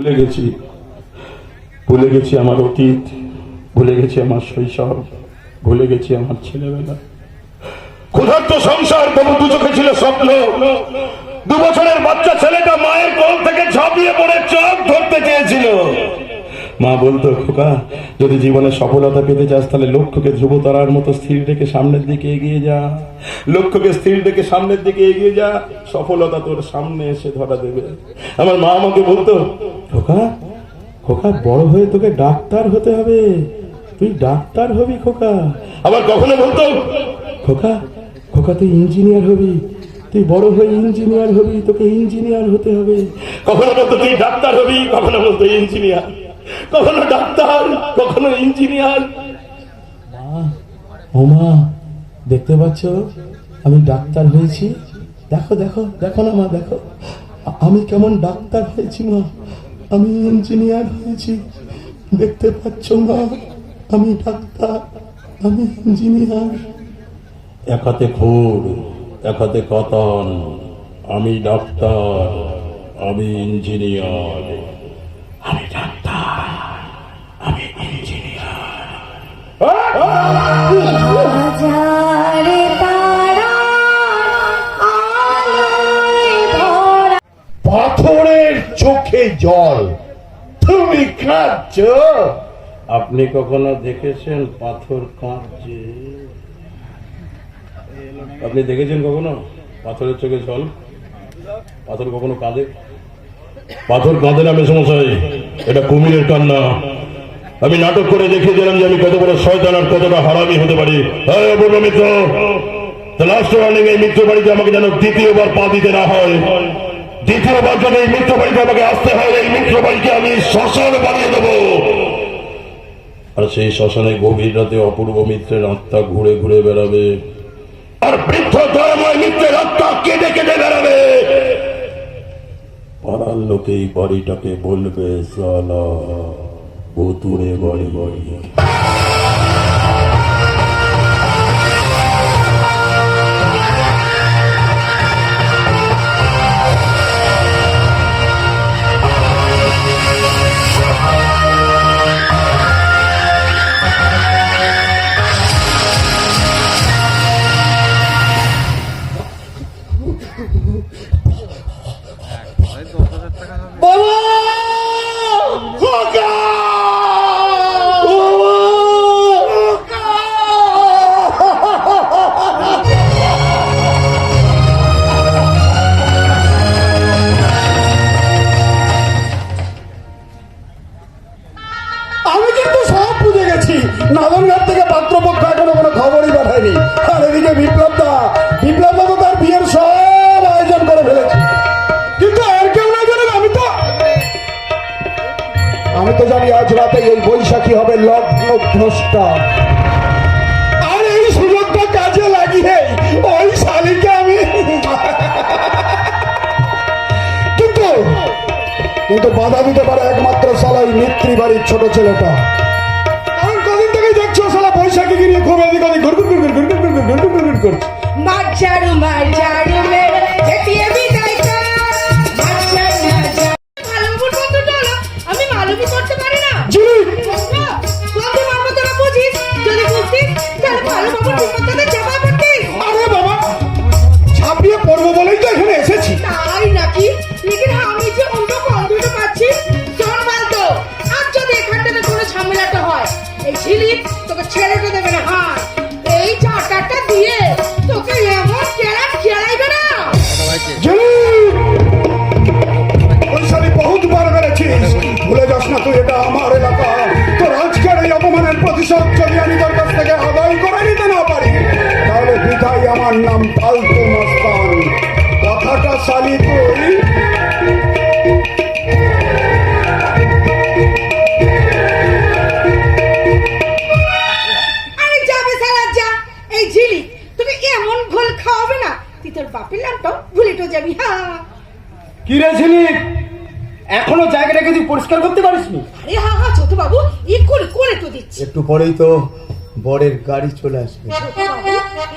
ভুলে গেছি। ভুলে গেছি আমার অতীত, ভুলে গেছি আমার শৈশব, ভুলে গেছি আমার ছেলেবেলা। ক্ষুধার্ত সংসার তবু দু চোখে ছিল স্বপ্ন। দু বছরের বাচ্চা ছেলেটা মায়ের কোল থেকে ঝাঁপিয়ে পড়ে চোখ ধরতে চেয়েছিল। মা বলতো, খোকা, যদি জীবনে সফলতা পেতে চাস, তাহলে লক্ষ্যকে ধ্রুব তারার মতো স্থির রেখে সামনের দিকে এগিয়ে যা। লক্ষ্যকে স্থির রেখে সামনের দিকে এগিয়ে যা। সফলতা তোর সামনে এসে ধরা দেবে। আমার মা আমাকে বলতো খোকা খোকা বড় হয়ে তোকে ডাক্তার হতে হবে। তুই ডাক্তার হবি খোকা। আবার কখনো বলতো? খোকা খোকা তুই ইঞ্জিনিয়ার হবি। তুই বড় হয়ে ইঞ্জিনিয়ার হবি তোকে ইঞ্জিনিয়ার হতে হবে। কখনো বলতো তুই ডাক্তার হবি কখনো বলতো ইঞ্জিনিয়ার। কখনো ডাক্তার কখনো ইঞ্জিনিয়ার। ও মা দেখতে পাচ্ছ? আমি ডাক্তার হয়েছি। দেখো দেখো দেখো না মা দেখো। আমি কেমন ডাক্তার হয়েছি মা। আমি ইঞ্জিনিয়ার হয়েছি। দেখতে পাচ্ছ মা আমি ডাক্তার আমি ইঞ্জিনিয়ার এক হাতে খুর এক হাতে কতন আমি ডাক্তার আমি ইঞ্জিনিয়ার আমি ডাক্তার আমি ইঞ্জিনিয়ার হাজারে চোখে জল। তুমি কাঁদছ? আপনি কখনো দেখেছেন পাথর কাঁদছে? আপনি দেখেছেন কখনো? পাথরের চোখে জল? পাথর কখনো কাঁদে? পাথর কাঁদে না মেসমশাই এটা কুমিরের কান্না। আমি নাটক করে দেখিয়েছিলাম যে আমি কত বড় শয়তান আর কতটা হারামি হতে পারি। হ্যাঁ অপূর্ব মিত্র। লাস্ট রানিং এই মিত্র বাড়িতে আমাকে যেন দ্বিতীয়বার পা দিতে না হয়। দ্বিতীয়বার যদি এই মিত্র বাড়িতে আমাকে আসতে হয় এই মিত্র বাড়িকে আমি শ্মশান বানিয়ে দেবো। আর সেই শ্মশানে গভীর রাতে অপূর্ব মিত্রের আত্মা ঘুরে ঘুরে বেড়াবে। আর বৃদ্ধ দয়াময় মিত্রের আত্মা কেটে কেটে বেড়াবে। পাড়ার লোকে এই বাড়িটাকে বলবে, সালা ভুতুরে বাড়ি বাড়ি বাবা ওই আমি কিন্তু বাধা দিতে পারে একমাত্র সালাই মিত্রি বাড়ির ছোট ছেলেটা। কারণ কদিন থেকেই দেখছ সালা বৈশাখীকে নিয়ে খুব এদিক ওদিক ঝাড়ু মার ঝাড়ু মেরে যেটিয়ে বিদায় এটা আমার এলাকা। তোর আজকের এই অপমানের প্রতিশোধ যদি আমি তোর কাছ থেকে আদায় করে নিতে না পারি তাহলে বিধাই আমার নাম ফালতু মস্তান। কথাটা শালি তুই। বাপের নামটাও ভুলে তো যাবি হ্যাঁ কি রে ঝিলিক কোনো জায়গাটাকে তুই পরিষ্কার করতে পারিস নি আরে হা হা ছোট বাবু এক্ষুনি করে করে তো দিচ্ছি। একটু পরেই তো বরের গাড়ি চলে আসবে।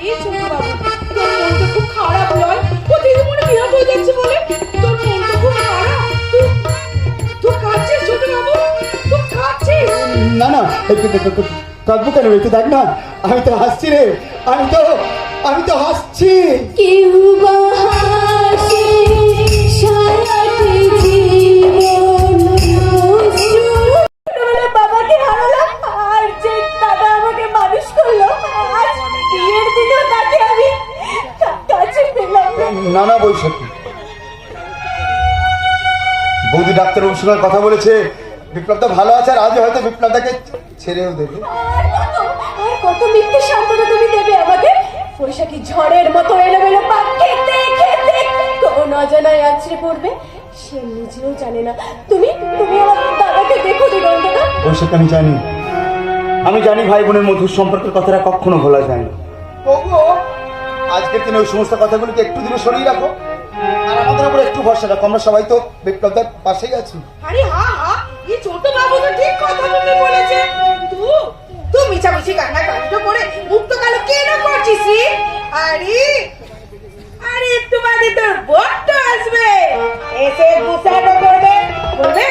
এই ছোট বাবু তোর মন তো খুব খারাপ নয়? ও দিদি মনে বিয়া হয়ে যাচ্ছে বলে? তোর মন তো খুব খারাপ। তুই কাঁদছিস ছোট বাবু তুই কাঁদছিস? না না একটু একটু কাঁদবো কেন? একটু দেখ না আমি তো হাসছি রে আমি তো আমি তো হাসছি। কেউ বা হাসে সারা না। না না বৈশাখী। বৌদি ডাক্তারবাবুর সঙ্গে কথা বলেছে বিপ্লবটা ভালো আছে আর আজও হয়তো বিপ্লবটাকে ছেড়েও দেবে। কত মিথ্যে সান্ত্বনা তুমি দেবে আমাকে বৈশাখী ঝড়ের মতো এলোমেলো পাক খেতে খেতে কোন অজানায় আছড়ে পড়বে? সে নিজেও জানে না। তুমি তুমি আমার দাদাকে দেখো বৈশাখী আমি জানি। আমি জানি ভাই বোনের মধুর সম্পর্কের কথাটা কখনো ভোলা যায় না। আজকের দিনে ওই সমস্ত কথাগুলোকে একটু দূরে সরিয়ে রাখো। আর আমাদের উপর একটু ভরসা রাখো। আমরা সবাই তো বিপ্লবদার পাশেই আছি। আরে হা হা, এই ছোট বাবু তো ঠিক বলেছে। কান্না কাণ্ড করে কালো কেন করছিস? আরে আরে একটু বাদে তোর বট্ট আসবে। এসে গুসাটো করবে। বলবে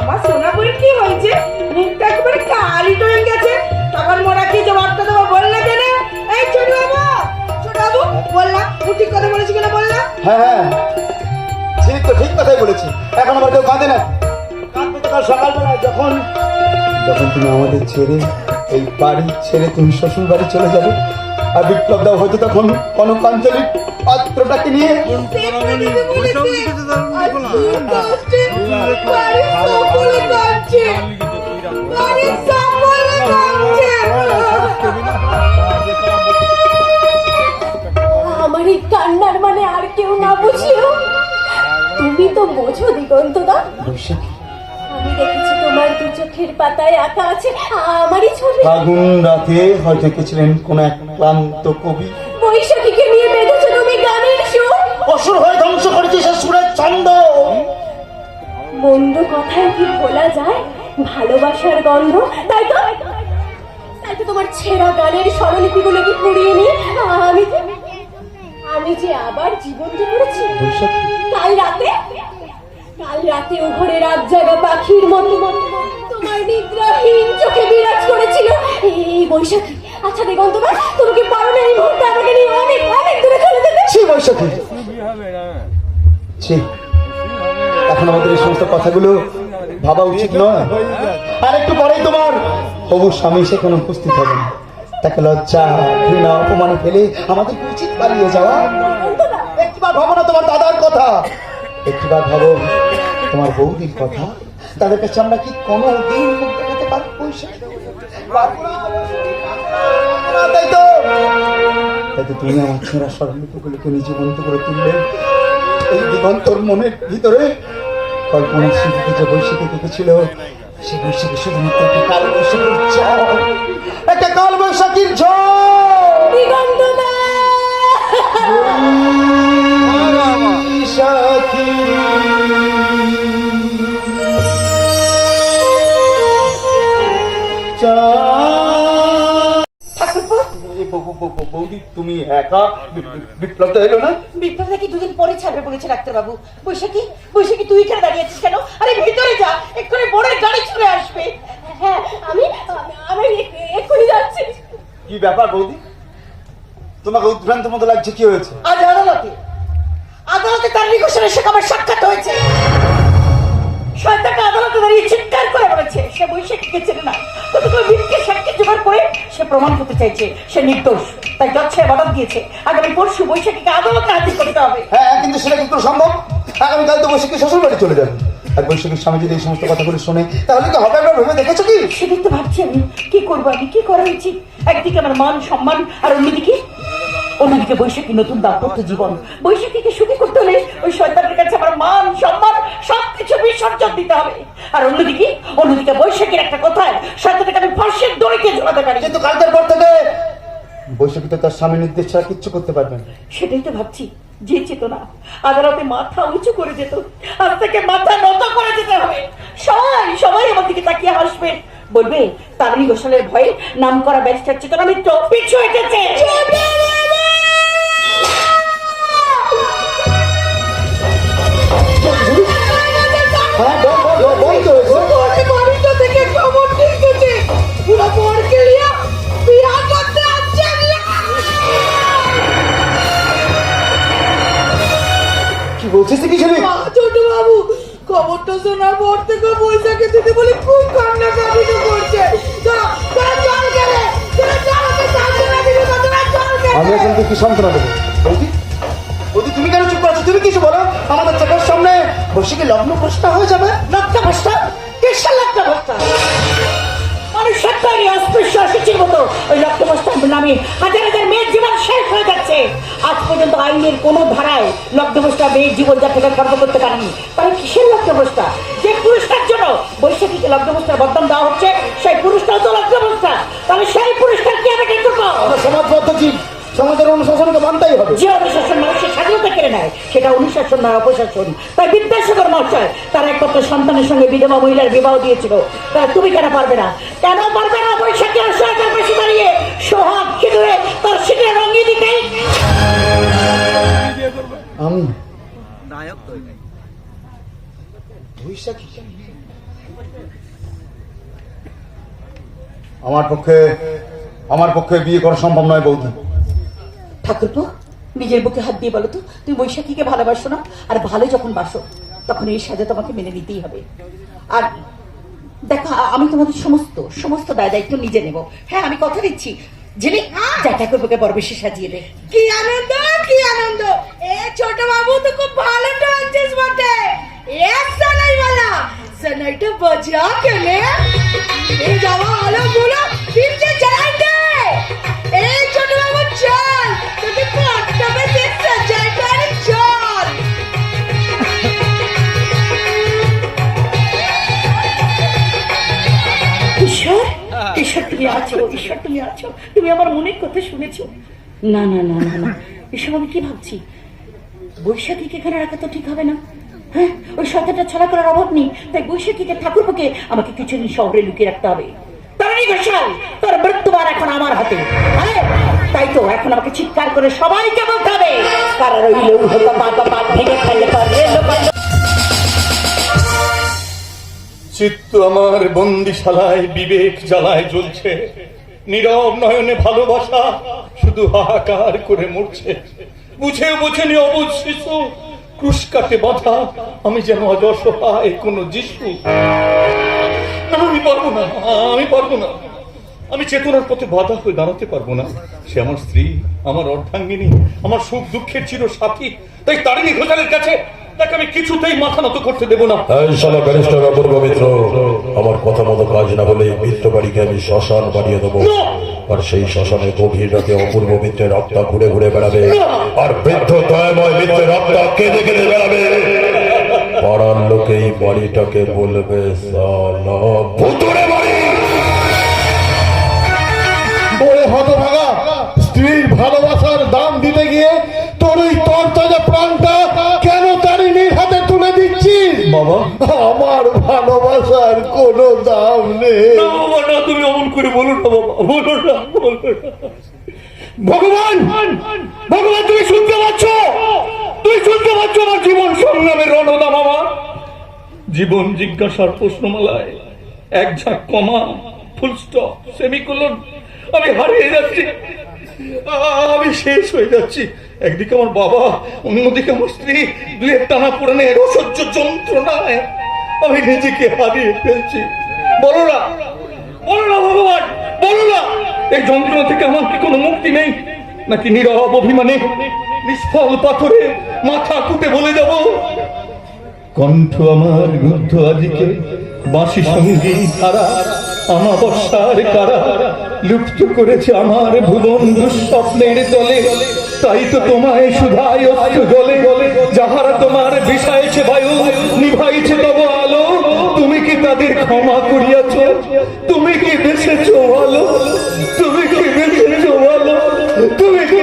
আমার সোনা বই কি হয়েছে? কালি হয়ে গেছে। তখন মোরা কি জবাবটা দেবো বললে কেন? এই ছোট বাবু! হ্যাঁ হ্যাঁ ঠিক তো ঠিক কথাই বলেছি এখন আবার কেউ কাঁদে না কাঁদবে যখন তুমি আমাদের ছেড়ে এই বাড়ি ছেড়ে তুমি শ্বশুর বাড়ি চলে যাবে আর বিপ্লব দাও হয়তো তখন কনকাঞ্জলির পাত্রটাকে নিয়ে আমার কান্নার মানে আর কেউ না বুঝিও। তুমি তো বোঝো দিগন্তদা। বৈশাখী আমি দেখেছি তোমার দু চোখের পাতায় আঁকা আছে। আমারই ছবি। ফাগুন রাতে হয়তো এঁকেছিলেন কোন এক ক্লান্ত কবি। বৈশাখীকে নিয়ে বেঁধেছো তুমি গানের সুর। অসুর হয়ে ধ্বংস করেছে সে সুরের ছন্দ। মন্দ কথায় কি ভোলা যায়? ভালোবাসার গন্ধ। তাই তো? তাই তো তোমার ছেঁড়া গানের স্বরলিপিগুলো কি পুড়িয়ে নিয়ে? আমি আমি যে আবার জীবন্ত করেছি বৈশাখী। কাল রাতে? কাল রাতে ও ঘরে রাত জাগা পাখির মতো তোমার নিদ্রাহীন চোখে বিরাজ করেছিল। এই বৈশাখী আচ্ছা দিগন্ত ভাই তুমি কি পারো না এই মুহূর্তে আমাকে নিয়ে অনেক অনেক দূরে চলে যেতে? ছি বৈশাখী। এখন আমাদের এই সমস্ত কথাগুলো ভাবা উচিত নয়। আর একটু পরেই তোমার হবু স্বামী সেখানে উপস্থিত হবে। তাকে লজ্জা, ঘৃণা, অপমানে ফেলে আমাদের উচিত পালিয়ে যাওয়া একটিবার ভাবো না তোমার দাদার কথা। একটিবার ভাবো তোমার বৌদির কথা। তাদের কাছে আমরা কি কোনো দিন পারব তাই তুমি আমার ছেঁড়া করে তুললে। এই দিগন্তর মনের ভিতরে কল্পনার স্মৃতিতে যে দেখেছিল সে সেগুলো শুধুমাত্র একটা কাল বৈশাখীর ঝড় একটা কাল বৈশাখীর ঝড় দিগন্ত বৌদি তুমি একা? বিপ্লব তো এলো না? বিপ্লব নাকি দুদিন পরে ছাড়বে বলেছে ডাক্তারবাবু? বৈশাখী বৈশাখী তুই এখানে দাঁড়িয়ে আছিস কেন? আরে ভিতরে যা এক্ষুনি বোর্ডের গাড়ি চলে আসবে। হ্যাঁ আমি আমি- এক্ষুনি যাচ্ছি। কি ব্যাপার বৌদি? তোমাকে উদ্ভ্রান্ত মতো লাগছে কি হয়েছে? আজ আদালতে আদালতে তার সাথে আমার সাক্ষাৎ হয়েছে। শয়তানটা আদালতে দাঁড়িয়ে চিৎকার করে বলেছে সে বৈশাখীকে চেনে না। কতগুলো মিথ্যে সাক্ষী জোগাড় করে সে প্রমাণ করতে চাইছে সে নির্দোষ। তাই জজ সাহেব অর্ডার দিয়েছে। আগামী পরশু বৈশাখীকে আদালতে হাজির করতে হবে। হ্যাঁ কিন্তু সেটা কিন্তু সম্ভব? আগামীকাল তো বৈশাখী শ্বশুর বাড়ি চলে যাবে। আর বৈশাখীর স্বামী যদি এই সমস্ত কথাগুলো শোনে তাহলে কি হবে? আমরা ভেবে দেখেছ কি? সেদিন তো ভাবছি আমি কি করব আমি? কি করা উচিত? একদিকে আমার মান সম্মান আর অন্যদিকে অন্যদিকে বৈশাখী নতুন দাম্পত্য জীবন। বৈশাখীকে সুখী করতে হলে ওই শয়তানের কাছে আমার মান সম্মান সবকিছু বিসর্জন দিতে হবে। আর অন্যদিকে অন্যদিকে বৈশাখীর একটা কথায় শয়তানকে আমি ফাঁসের দড়িতে ঝোলাতে পারি। কিন্তু কালকের পর থেকে বৈশাখী তো তার স্বামী নির্দেশ ছাড়া কিচ্ছু করতে পারবে না। সেটাই তো ভাবছি যে চেতনা আদালতে মাথা উঁচু করে যেত আজ থেকে মাথা নত করে যেতে হবে। সবাই সবাই আমার দিকে তাকিয়ে হাসবে। বলবে তারই গোসালের ভয়ে নাম করা ব্যারিস্টার চেতনা মিত্র পিছু হেঁটেছে। কি বলছিস কি ছেলে ছোট বাবু খবরটা শোনার পর থেকে বৈশাখে দিদি বলে খুব কান্নাকাটি তো আমি এখন কি সান্ত্বনা দেবো বসে কি লগ্ন প্রশ্ন হয়ে যাবে? লক্ষ্য ভ্রষ্টা কিসের লক্ষ্য ভ্রষ্টা মানুষের তৈরি অস্পৃশ্য অসুচির মতো ওই লক্ষ্য ভ্রষ্টার নামে হাজার হাজার মেয়ের জীবন শেষ হয়ে যাচ্ছে। আজ পর্যন্ত আইনের কোনো ধারায় লগ্নভ্রষ্টা মেয়ের জীবন যাত্রাকে খর্ব করতে পারেনি। তাহলে কিসের লগ্নভ্রষ্টা যে পুরুষটার জন্য বৈশাখীকে দেওয়া হচ্ছে সেই পুরুষটাও তো তাহলে সেই পুরুষটার কি আমি কি করব? আমরা সমাজবদ্ধ জীব। সমাজের অনুশাসনকে মানতেই হবে। যে অনুশাসন কেড়ে নেয় সেটা অনুশাসন নয় অপশাসন। তাই বিদ্যাসাগর মহাশয় তার একমাত্র সন্তানের সঙ্গে বিধবা মহিলার বিবাহ দিয়েছিল। তাই তুমি কেন পারবে না? কেন পারবে না বৈশাখী অসহায়তার পাশে দাঁড়িয়ে? সোহাগ খিদুরে তার সিটে রঙিয়ে দিতে আমি বৈশাখী আমার পক্ষে আমার পক্ষে বিয়ে করা সম্ভব নয় বৌদি। ঠাকুরপো নিজের বুকে হাত দিয়ে বলো তো, তুমি বৈশাখীকে ভালোবাসো না? আর ভালো যখন বাসো, তখন এই সাজা তোমাকে মেনে নিতেই হবে। আর দেখো আমি তোমাদের সমস্ত সমস্ত দায় দায়িত্ব নিজে নেব। হ্যাঁ আমি কথা দিচ্ছি। জেনে যা ঠাকুর বুকে সাজিয়ে দে। কি আনন্দ কি আনন্দ। এ ছোট বাবু তো খুব ভালো টানছিস বটে। সানাইটা বাজা খেলে। যাওয়া হলো বলো চালাইতে ছোট বাবু কথা শুনেছো? না না না না না। এসব আমি কি ভাবছি? বৈশাখীকে এখানে রাখা তো ঠিক হবে না। হ্যাঁ ওই করার অভাব নেই। তাই বৈশাখীকে আমাকে কিছুদিন শহরে লুকিয়ে রাখতে হবে। তারাই ঘোষাল মৃত্যুবার এখন আমার হাতে। তাই তো এখন আমাকে চিৎকার করে সবাইকে বলতে হবে। কারা রইল হতো পাত পাত ভেঙে ফেলে চিত্ত আমার বন্দিশালায় বিবেক জ্বালায় জ্বলছে। নীরব নয়নে ভালোবাসা শুধু হাহাকার করে মরছে। বুঝে বুঝেনি অবুঝ শিশু ক্রুশ কাটে বাধা আমি যেন আজ অসহায় কোনো যিশু। না, আমি পারব না আমি পারব না। আমি চেতনার পথে বাধা হয়ে দাঁড়াতে পারব না। সে আমার স্ত্রী আমার অর্ধাঙ্গিনী আমার সুখ দুঃখের চির সাথী তাই তারিণী ঘোষালের কাছে তাকে আমি কিছুতেই মাথা নত করতে দেবো না। শালা ব্যারিস্টার অপূর্ব মিত্র আমার কথা মতো কাজ না হলে মিত্র বাড়িকে আমি শ্মশান বানিয়ে দেবো। আর সেই শ্মশানে গভীর রাতে অপূর্ব মিত্রের আত্মা ঘুরে ঘুরে বেড়াবে। আর বৃদ্ধ দয়াময় মিত্রের আত্মা কেঁদে কেঁদে বেড়াবে। পাড়ার লোকেই বাড়িটাকে বলবে সালা আমার ভালোবাসার কোনো দাম নেই। না, বাবা তুমি অমন করে বলো না, বাবা, বলো না, বলো ভগবান ভগবান, তুমি শুনতে পাচ্ছ? তুই শুনতে পাচ্ছ আমার জীবন সংগ্রামের রণদান আমার জীবন জিজ্ঞাসার প্রশ্নমালায় এক ঝাঁক কমা ফুল স্টপ সেমিকোলন আমি হারিয়ে যাচ্ছি। আমি শেষ হয়ে যাচ্ছি। একদিকে আমার বাবা, অন্যদিকে আমার স্ত্রী। এক টানা পুরানের অসহ্য যন্ত্রণায় আমি নিজেকে হারিয়ে ফেলছি। বলো না বলো না ভগবান, বলো না। এই যন্ত্রণা থেকে আমার কি কোনো মুক্তি নেই? নাকি নীরব অভিমানে নিষ্ফল পাথরে মাথা কুটে বলে যাব? কণ্ঠ আমার রুদ্ধ আদিকে বাঁশি সঙ্গী ধারা আমাবস্যার কারা লুপ্ত করেছে আমার ভুবন দুঃস্বপ্নের দলে তাই তো তোমায় সুধায় অস্ত্র গলে গলে যাহারা তোমার বিষাইছে বায়ু নিভাইছে তব আলো। তুমি কি তাদের ক্ষমা করিয়াছ? তুমি কি বেসেছ আলো? তুমি কি বেসেছ আলো? তুমি কি।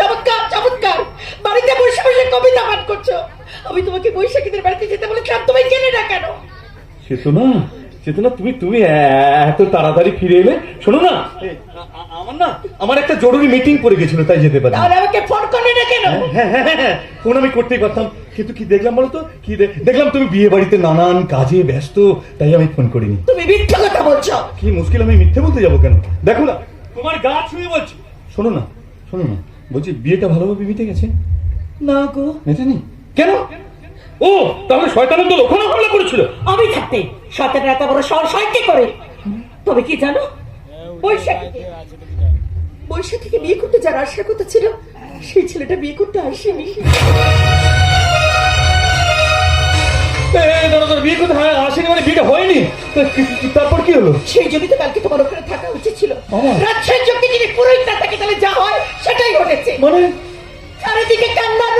চমৎকার চমৎকার। বাড়িতে বসে বসে কবিতা পাঠ করছ। আমি তোমাকে বৈশাখীদের বাড়িতে যেতে বলেছিলাম তুমি গেলে না কেন? চেতনা চেতনা তুমি তুমি এত তাড়াতাড়ি ফিরে এলে শোনো না আমার একটা জরুরি মিটিং পড়ে গেছিল তাই যেতে পারি তাহলে আমাকে ফোন করলে না কেন? হ্যাঁ হ্যাঁ হ্যাঁ, হ্যাঁ ফোন আমি করতেই পারতাম। কিন্তু কি দেখলাম বলো তো? কি দেখলাম তুমি বিয়ে বাড়িতে নানান কাজে ব্যস্ত তাই আমি ফোন করিনি। তুমি মিথ্যা কথা বলছো। কি মুশকিল আমি মিথ্যে বলতে যাব কেন? দেখো না তোমার গা ছুঁয়ে বলছি। শোনো না শোনো না। বলছি বিয়েটা ভালোভাবে মিটে গেছে? না গো। মেটেনি? কেন? ও তাহলে শয়তানের দল ওখানে হামলা করেছিল। আমি থাকতে সতেরো এত বড় সাহস হয় কি করে? তবে কি জানো? বৈশাখীকে বৈশাখীকে বিয়ে করতে যার আশার কথা ছিল সেই ছেলেটা বিয়ে করতে আসেনি। বিয়ে করতে আসেনি মানে বিয়েটা হয়নি? কি- কি- তারপর কি হলো? সেই তো কালকে তোমার ওখানে থাকা উচিত ছিল। রাজশাহী যোগ্যে যদি পুরোহিত না থাকে তাহলে যা হয় সেটাই ঘটেছে। মানে? চারিদিকে কান্নার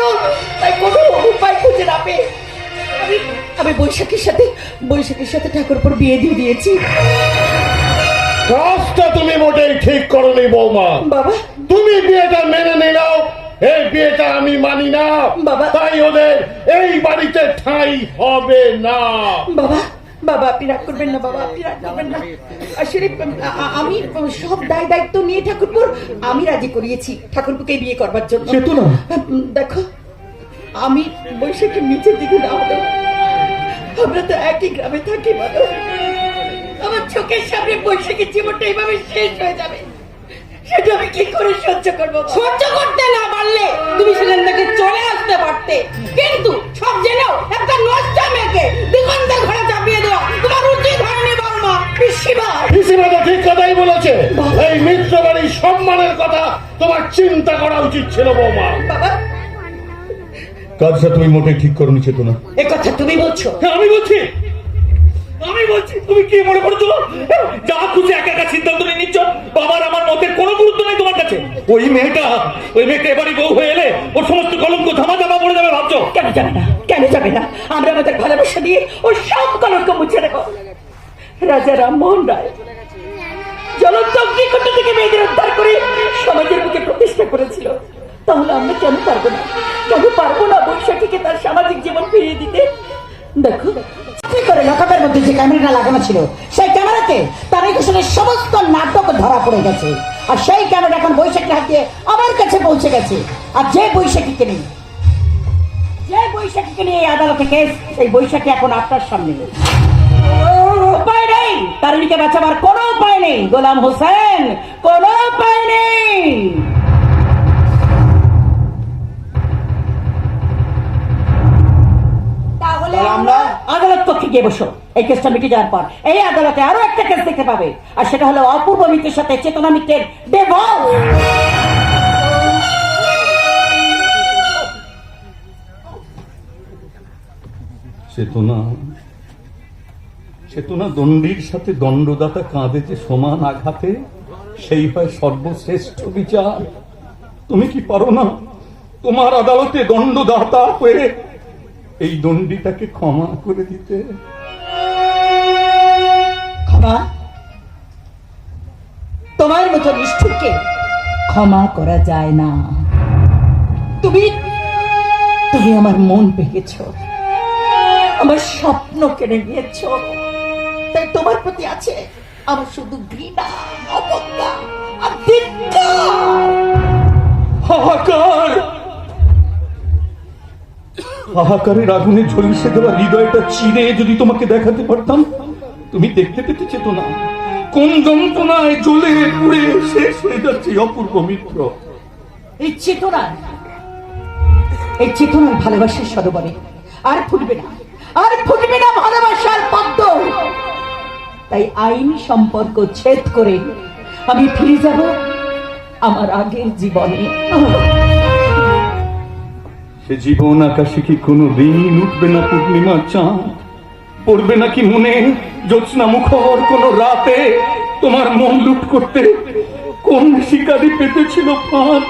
তাই কোনো উপায় খুঁজে না পেয়ে আমি আমি বৈশাখীর সাথে বৈশাখীর সাথে ঠাকুরপুর বিয়ে দিয়ে দিয়েছি। কাজটা তুমি মোটেই ঠিক করনি বৌমা। বাবা। তুমি বিয়েটা মেনে নিলাও এই বিয়েটা আমি মানি না। বাবা। তাই ওদের এই বাড়িতে ঠাঁই হবে না। বাবা বাবা আপনি রাগ করবেন না বাবা আপনি রাগ করবেন না। আসলে আমি সব দায় দায়িত্ব নিয়ে ঠাকুরপুর আমি রাজি করিয়েছি ঠাকুরপুকে বিয়ে করবার জন্য। সে তো না। দেখো আমি বৈশাখের নিচের দিকে না হলেও আমরা তো একই গ্রামে থাকি বলো আমার চোখের সামনে বৈশাখের জীবনটা এইভাবে শেষ হয়ে যাবে। সেটা আমি কি করে সহ্য করব সহ্য করতে না পারলে তুমি সেখান থেকে চলে আসতে পারতে। কিন্তু সব জেনেও একটা নষ্ট মেয়েকে দিগন্তের ঘরে চাপিয়ে দেওয়া তোমার উচিত হয়নি বর্মা পিসিমা পিসিমা তো ঠিক কথাই বলেছে। এই মিত্র বাড়ির সম্মানের কথা তোমার চিন্তা করা উচিত ছিল বৌমা। বাবা। কাজটা তুমি মোটেই ঠিক করনি চেতনা। এ কথা তুমি বলছো? হ্যাঁ, আমি বলছি। আমি বলছি, তুমি কি মনে করছ যা খুশি একা একা সিদ্ধান্ত নিয়ে নিচ্ছ, বাবার আমার মতের কোনো গুরুত্ব নেই তোমার কাছে। ওই মেয়েটা ওই মেয়েটা এবারই বউ হয়ে এলে ওর সমস্ত কলঙ্ক ধামা ধামা পড়ে যাবে, ভাবছ? কেন যাবে না? কেন যাবে না? আমরা আমাদের ভালোবাসা দিয়ে ও সব কলঙ্ক মুছে দেবো। রাজা রামমোহন রায় জ্বলন্ত অগ্নিকুণ্ড থেকে মেয়েদের উদ্ধার করে সমাজের বুকে প্রতিষ্ঠা করেছিল। তাহলে আমরা কেন পারব না? কেন পারব না বৈশাখীকে তার সামাজিক জীবন ফিরিয়ে দিতে? দেখো। কি গেছে। আর বৈশাখী যে নিয়ে আদালতে বৈশাখী এখন আপনার সামনে উপায় নেই। বাঁচাবার কোনো উপায় নেই। গোলাম হোসেন, কোনো উপায় নেই। তাহলে আমরা। আদালত কক্ষে গিয়ে বসো। এই কেসটা মিটে যাওয়ার পর। এই আদালতে আরও একটা কেস দেখতে পাবে। আর সেটা হলো অপূর্ব মিত্রের সাথে চেতনা মিত্রের দেবল চেতনা। চেতনা দণ্ডীর সাথে দণ্ডদাতা কাঁধে যে সমান আঘাতে সেই হয় সর্বশ্রেষ্ঠ বিচার। তুমি কি পারো না? তোমার আদালতে দণ্ডদাতা হয়ে এই দণ্ডিটাকে ক্ষমা করে দিতে। ক্ষমা? তোমার মতো নিষ্ঠুরকে ক্ষমা করা যায় না। তুমি তুমি আমার মন ভেঙেছ আমার স্বপ্ন কেড়ে নিয়েছ। তাই তোমার প্রতি আছে আমার শুধু ঘৃণা অবজ্ঞা আর ধিক্কার। হাহাকার! হাহাকারের আগুনে ঝলসে দেওয়া হৃদয়টা চিরে যদি তোমাকে দেখাতে পারতাম, তুমি দেখতে পেতে চেত না কোন যন্ত্রণায় জ্বলে পুড়ে শেষ হয়ে যাচ্ছে অপূর্ব মিত্র। এই চেতনা এই চেতনার ভালোবাসার সরোবরে আর ফুটবে না, আর ফুটবে না ভালোবাসার পদ্ম। তাই আইনি সম্পর্ক ছেদ করে আমি ফিরে যাব আমার আগের জীবনে। সে জীবন আকাশে কি কোনো দিন উঠবে না পূর্ণিমার চাঁদ? পড়বে নাকি মনে জ্যোৎস্না মুখর কোন রাতে? তোমার মন লুট করতে কোন শিকারি পেতেছিল ফাঁদ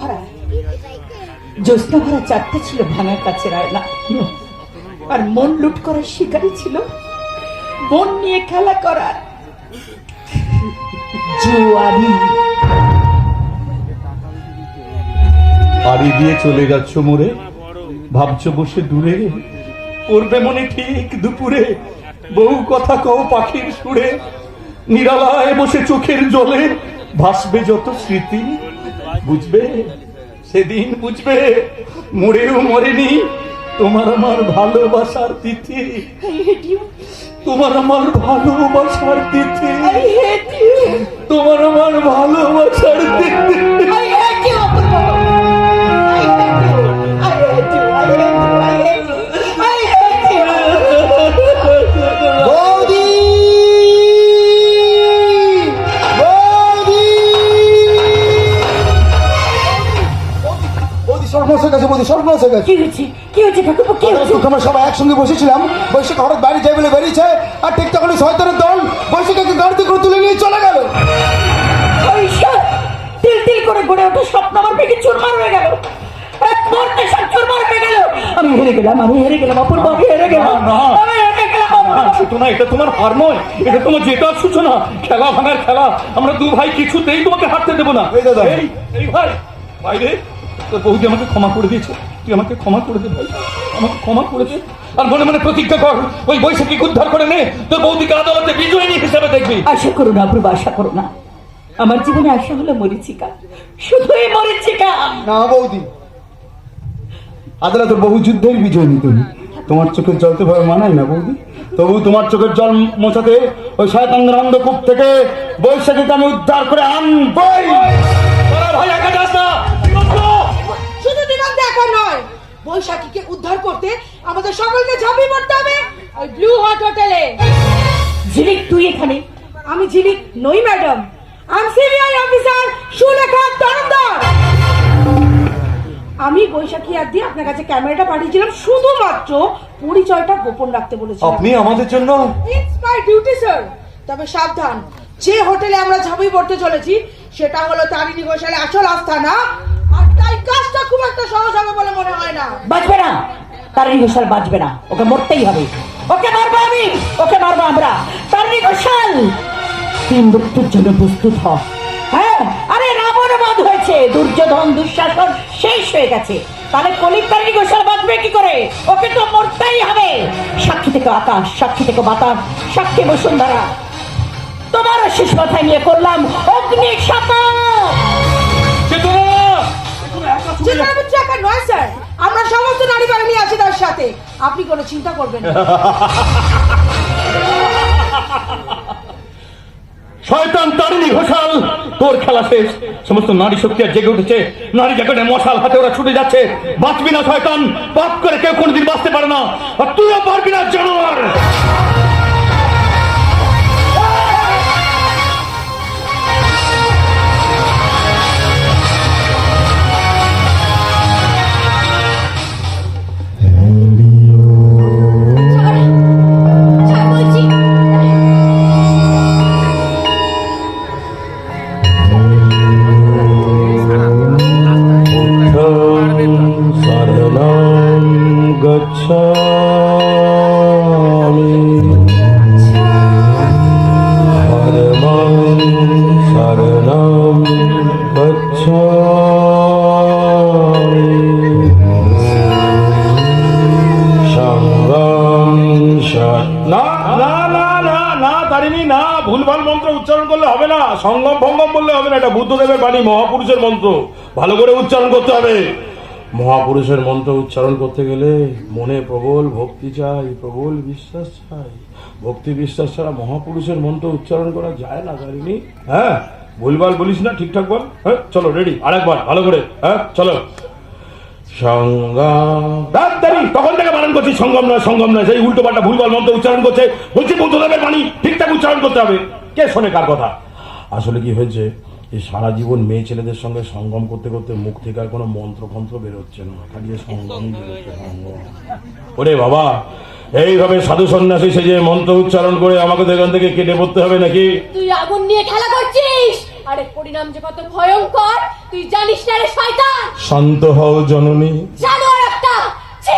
ভরা ভরা চারটে ছিল ভাঙার কাছে রায়না। আর মন লুট করার শিকারী ছিল মন নিয়ে খেলা করার জুয়ারি বাড়ি দিয়ে চলে যাচ্ছ মোরে? ভাবছ বসে দূরে? করবে মনে ঠিক দুপুরে। বহু কথা কও পাখির সুরে। নিরালায় বসে চোখের জলে ভাসবে যত স্মৃতি। বুঝবে? সেদিন বুঝবে। মরেও মরেনি। তোমার আমার ভালোবাসার তিথি। তোমার আমার ভালোবাসার তিথি. তোমার আমার ভালোবাসার গেছে। কি হয়েছে? কি হয়েছে? ঠাকুর কি হয়েছে? আমরা সবাই একসঙ্গে বসেছিলাম। বৈশাখ হঠাৎ বাড়ি যাই বলে বেরিয়েছে আর ঠিক তখন শয়তানের দল বৈশাখকে গাড়িতে করে তুলে নিয়ে চলে গেল। বৈশাখ তিল তিল করে গড়ে ওঠা স্বপ্ন আমার ভেঙে চুরমার হয়ে গেল। এক মুহূর্তে সব চুরমার হয়ে গেল। আমি হেরে গেলাম আমি হেরে গেলাম অপূর্ব আমি হেরে গেলাম। না, না। আমি হেরে গেলাম অপূর্ব। এটা তোমার হার নয়। এটা তোমার জেতার সূচনা খেলা ভাঙার খেলা। আমরা দু ভাই কিছুতেই তোমাকে হারতে দেবো না। এই দাদা। এই এই ভাই বাইরে। তোর বৌদি আমাকে ক্ষমা করে দিয়েছে। তুই আমাকে ক্ষমা করে দে ভাই। আমাকে ক্ষমা করে দে। আর মনে মনে প্রতিজ্ঞা কর ওই বৈশাখী উদ্ধার করে নে। তোর বৌদিকে আদালতে বিজয়ী হিসেবে দেখবি। আশা করো না অপূর্ব আশা করো না। আমার জীবনে আশা হলো মরিচিকা। শুধুই মরিচিকা। না বৌদি। আদালত বহু যুদ্ধের বিজয় নি তুমি তোমার চোখের জল তো ভাবে মানাই না বৌদি। তবু তোমার চোখের জল মোছাতে ওই শয়তানের অন্ধকূপ থেকে বৈশাখীকে আমি উদ্ধার করে আনবই। ভাই একা যাস না। শুধু দিগন্ত একা নয়। বৈশাখীকে উদ্ধার করতে আমাদের সকলকে ঝাঁপিয়ে পড়তে হবে ওই ব্লু হট হোটেলে। ঝিলিক তুই এখানে? আমি ঝিলিক নই ম্যাডাম। আমি সিবিআই অফিসার সুলেখা তরফদার। আমি বৈশাখী আর দিয়ে আপনার কাছে ক্যামেরাটা পাঠিয়েছিলাম শুধুমাত্র পরিচয়টা গোপন রাখতে বলেছিলাম। আপনি আমাদের জন্য ইটস মাই ডিউটি স্যার তবে সাবধান যে হোটেলে আমরা ঝাঁপিয়ে পড়তে চলেছি সেটা হলো তারিণী ঘোষালের আসল আস্থানা খুব একটা সহজ হবে বলে মনে হয় না। বাঁচবে না। বাঁচবে না। ওকে মরতেই হবে। ওকে মারবো আমি। ওকে মারবো আমরা। মৃত্যুর জন্য প্রস্তুত হ। হ্যাঁ? আরে রাবণ বধ হয়েছে। দুর্যোধন, দুঃশাসন শেষ হয়ে গেছে। তাহলে কলির তারিণী ঘোষাল বাঁচবে কি করে? ওকে তো মরতেই হবে। সাক্ষী থেকে আকাশ, সাক্ষী থেকে বাতাস, সাক্ষী বসুন্ধরা। তোমারও শেষ মাথায় নিয়ে করলাম অগ্নি শপথ চেতনা একা নয় স্যার? আমরা সমস্ত নারী বাহিনী আছি তার সাথে। আপনি কোনো চিন্তা করবেন না। শয়তান তারিণী ঘোষাল তোর খেলা শেষ। সমস্ত নারী শক্তি আর জেগে উঠেছে। নারী জায়গাটা মশাল হাতে ওরা ছুটে যাচ্ছে। বাঁচবি না শয়তান। পাপ করে কেউ কোনোদিন বাঁচতে পারে না। আর তুইও পারবি না জানোয়ার। মন্ত্র। ভালো করে উচ্চারণ করতে হবে। মহাপুরুষের মন্ত্র উচ্চারণ করতে গেলে মনে প্রবল ভক্তি চাই, প্রবল বিশ্বাস চাই। ভক্তি বিশ্বাস ছাড়া মহাপুরুষের মন্ত্র উচ্চারণ করা যায় না তারিণী হ্যাঁ? ভুলভাল বলিস না, ঠিকঠাক বল। হ্যাঁ চলো রেডি আরেকবার, ভালো করে। হ্যাঁ চলো। সঙ্গম তখন থেকে বারণ করছি? সঙ্গম নয় সঙ্গম নয়। সেই উল্টো পাল্টা ভুলভাল মন্ত্র উচ্চারণ করছে। বলছি, বুদ্ধদেবের বাণী ঠিকঠাক উচ্চারণ করতে হবে। কে শোনে কার কথা? আসলে কি হয়েছে? এই সারা জীবন মেয়ে ছেলেদের সঙ্গে সঙ্গম করতে করতে মুখ থেকে আর কোনো মন্ত্র ফন্ত্র বেরোচ্ছে না। খালি সঙ্গমই বেরোচ্ছে সঙ্গম। ওরে বাবা এইভাবে সাধু সন্ন্যাসী সেজে মন্ত্র উচ্চারণ করে আমাকে তো এখান থেকে কেটে পড়তে হবে নাকি? তুই আগুন নিয়ে খেলা করছিস? আরে পরিণাম যে কত ভয়ঙ্কর তুই জানিস না রে শয়তান? শান্ত হও জননী। জানোয়ার একটা ছি!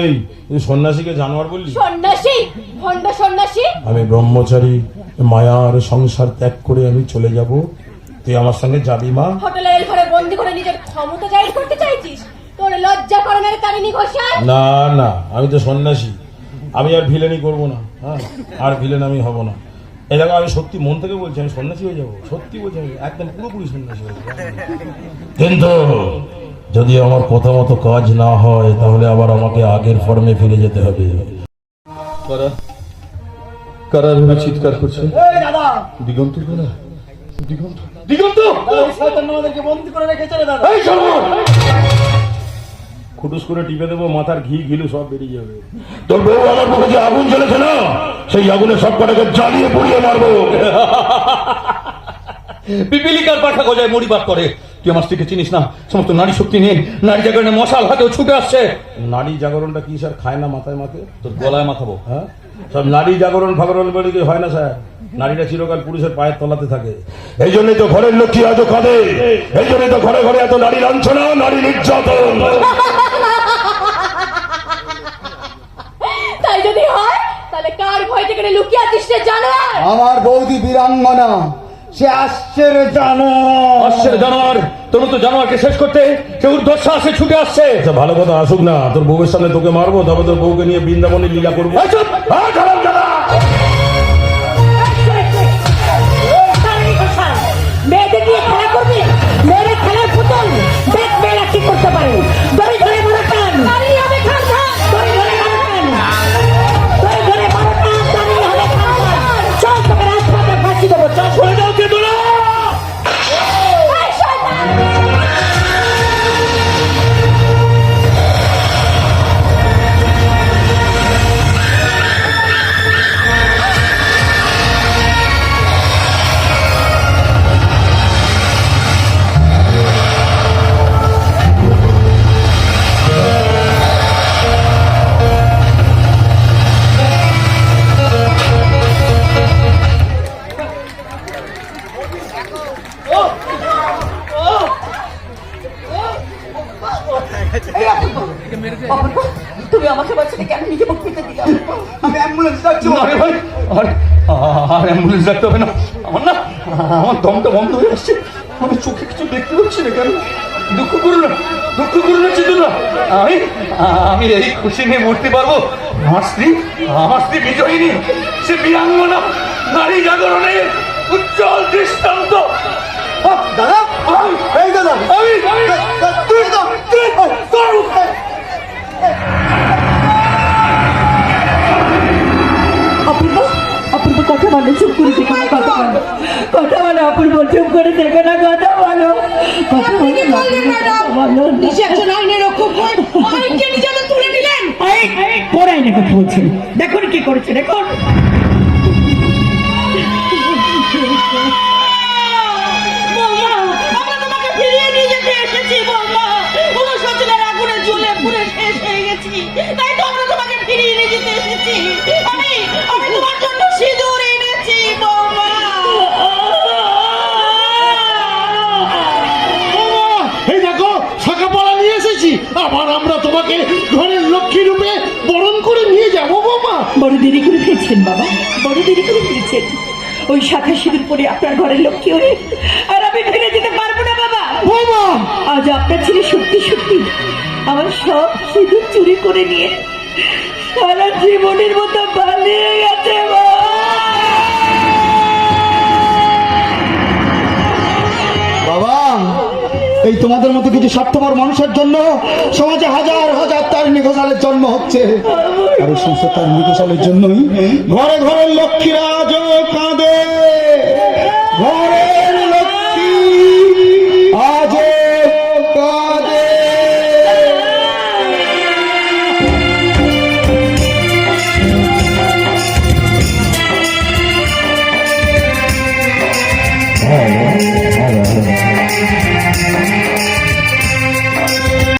এই তুই সন্ন্যাসীকে জানোয়ার বললি? সন্ন্যাসী? ভণ্ড সন্ন্যাসী? আমি ব্রহ্মচারী মায়ার সংসার ত্যাগ করে আমি চলে যাব। তুই আমার সঙ্গে যাবি মা? হোটেলের ঘরে বন্দি করে নিজের ক্ষমতা জাহির করতে চাইছিস? তোর লজ্জা করে না তারিণী ঘোষাল? না না আমি তো সন্ন্যাসী। আমি আর ভিলেনি করব না হ্যাঁ? আর ভিলেন আমি হব না। এই দেখো আমি সত্যি মন থেকে বলছি আমি সন্ন্যাসী হয়ে যাব। সত্যি বলছি আমি একদম পুরোপুরি সন্ন্যাসী হয়ে যাব। কিন্তু যদি আমার কথা মতো কাজ না হয় তাহলে আবার আমাকে আগের ফর্মে ফিরে যেতে হবে। কারা? কারা ভেবে চিৎকার করছে? দিগন্ত কারা? দিগন্ত। দিগন্ত! এই খুটুস করে টিপে দেবো মাথার ঘি ঘিলু সব বেরিয়ে যাবে। তোর বউ আমার মুখে যে আগুন জ্বলেছে না সেই আগুনে সব কটাকে জ্বালিয়ে পুড়িয়ে মারবো। পিপিলিকার পাঠা গজায় মরিবার করে। তুই আমার স্ত্রীকে চিনিস না? সমস্ত নারী শক্তি নিয়ে নারী জাগরণে মশাল হাতেও ছুটে আসছে। নারী জাগরণটা কি স্যার? খায় না মাথায় মাথায় তোর গলায় মাথাবো হ্যাঁ? সব নারী জাগরণ ফাগরণ বলে কি হয় না স্যার? নারীরা চিরকাল পুরুষের পায়ের তলাতে থাকে। এই জন্যই তো ঘরের লক্ষ্মী আজও কাঁদে। এই জন্যই তো ঘরে ঘরে এত নারী লাঞ্ছনা নারী নির্যাতন। তাই যদি হয় তাহলে কার ভয় থেকে লুকিয়ে আছিস রে জানোয়ার আমার বৌদি বীরাঙ্গনা। সে আসছে রে জানো আসছে জানোয়ার। তোর তো জানোয়ারকে শেষ করতে কেউ উর্ধ্বশ্বাসে ছুটে আসছে। আচ্ছা ভালো কথা আসুক না। তোর বউয়ের সামনে তোকে মারবো তবে তোর বউকে নিয়ে বৃন্দাবনে লীলা করব। আমার বন্ধ হয়ে আসছে। আমি চোখে কিছু দেখতে পাচ্ছি না কেন? দুঃখ করো না দুঃখ করো না চিন্তা না আমি আমি এই খুশি নিয়ে মরতে পারব। আমার স্ত্রী আমার স্ত্রী বিজয়িনী সে বীরাঙ্গনা নারী জাগরণের উজ্জ্বল দৃষ্টান্ত। দাদা আমি এই দাদা। আমি তুই তুই কথা বলো চুপ করে দেখো না কথা বলো কথা বলো অপূর্ব চুপ করে দেখো না কথা বলো। কথা আইনের আইনকে তুলে নিলেন। পড়াই না কথা বলছেন দেখুন কি করেছে দেখুন। লক্ষ্মী রূপে বরণ করে নিয়ে যাব বৌমা বড় দেরি করে ফিরছেন বাবা বড় দেরি করে ফিরছেন। ওই শাখা সিঁদুর পরে আপনার ঘরের লক্ষ্মী হয়ে আর আমি ফিরে যেতে পারব না বাবা। বৌমা আজ আপনার ছেলে সত্যি সত্যি আমার সব সিঁদুর চুরি করে নিয়ে সারা জীবনের মতো পালিয়ে গেছে। বাবা এই তোমাদের মতো কিছু স্বার্থপর মানুষের জন্য সমাজে হাজার হাজার তার ঘোষালের জন্ম হচ্ছে। আর এই সমস্ত তার ঘোষালের জন্যই ঘরে ঘরের লক্ষ্মীরা